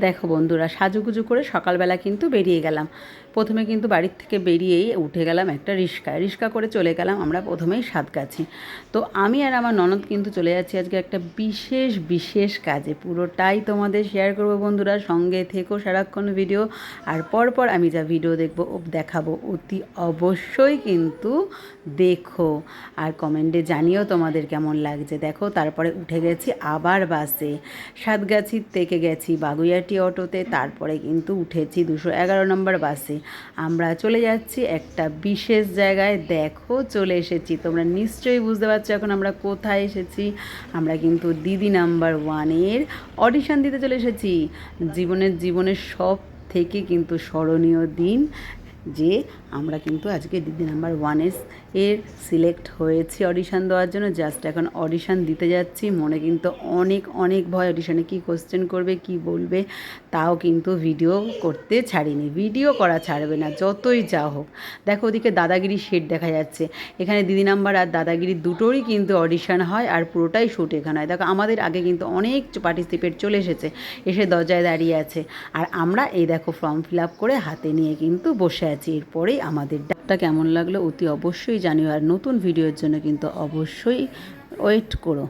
দেখো বন্ধুরা, সাজুগুজু করে সকালবেলা কিন্তু বেরিয়ে গেলাম। প্রথমে কিন্তু বাড়ির থেকে বেরিয়েই উঠে গেলাম একটা রিক্সায় রিক্সা করে চলে গেলাম আমরা প্রথমেই সাতগাছি। তো আমি আর আমার ননদ কিন্তু চলে যাচ্ছি আজকে একটা বিশেষ বিশেষ কাজে। পুরোটাই তোমাদের শেয়ার করব বন্ধুরা, সঙ্গে থেকো সারাক্ষণ ভিডিও আর পরপর আমি যা ভিডিও দেখব, ও দেখাবো, অতি অবশ্যই কিন্তু দেখো। আর কমেন্টে জানিও তোমাদের কেমন লাগছে। দেখো, তারপরে উঠে গেছি আবার বাসে। সাতগাছির থেকে গেছি বাগুইয়াটি অটোতে তারপরে কিন্তু উঠেছি দুশো এগারো নম্বর বাসে। আমরা চলে যাচ্ছি একটা বিশেষ জায়গায়। দেখো, চলে এসেছি। তোমরা নিশ্চয়ই বুঝতে পারছ এখন আমরা কোথায় এসেছি। আমরা কিন্তু দিদি নাম্বার ওয়ানের অডিশন দিতে চলে এসেছি। জীবনের জীবনের সব থেকে কিন্তু স্মরণীয় দিন যে আমরা কিন্তু আজকে দিদি নাম্বার ওয়ানের এর সিলেক্ট হয়েছি অডিশান দেওয়ার জন্য। জাস্ট এখন অডিশান দিতে যাচ্ছি। মনে কিন্তু অনেক অনেক ভয় অডিশানে কী কোশ্চেন করবে, কি বলবে, তাও কিন্তু ভিডিও করতে ছাড়িনি। ভিডিও করা ছাড়বে না, যতই যা হোক। দেখো ওদিকে দাদাগিরি শেড দেখা যাচ্ছে। এখানে দিদি নাম্বার আর দাদাগিরি দুটোরই কিন্তু অডিশান হয় আর পুরোটাই শ্যুট এখানে হয়। দেখো আমাদের আগে কিন্তু অনেক পার্টিসিপেট চলে এসেছে। এসে দরজায় দাঁড়িয়ে আছে। আর আমরা এই দেখো ফর্ম ফিল আপ করে হাতে নিয়ে কিন্তু বসে আছি এরপরেই আমাদের ডাকটা কেমন লাগল অতি অবশ্যই জানিও। আর নতুন ভিডিওর জন্য কিন্তু অবশ্যই ওয়েট করো।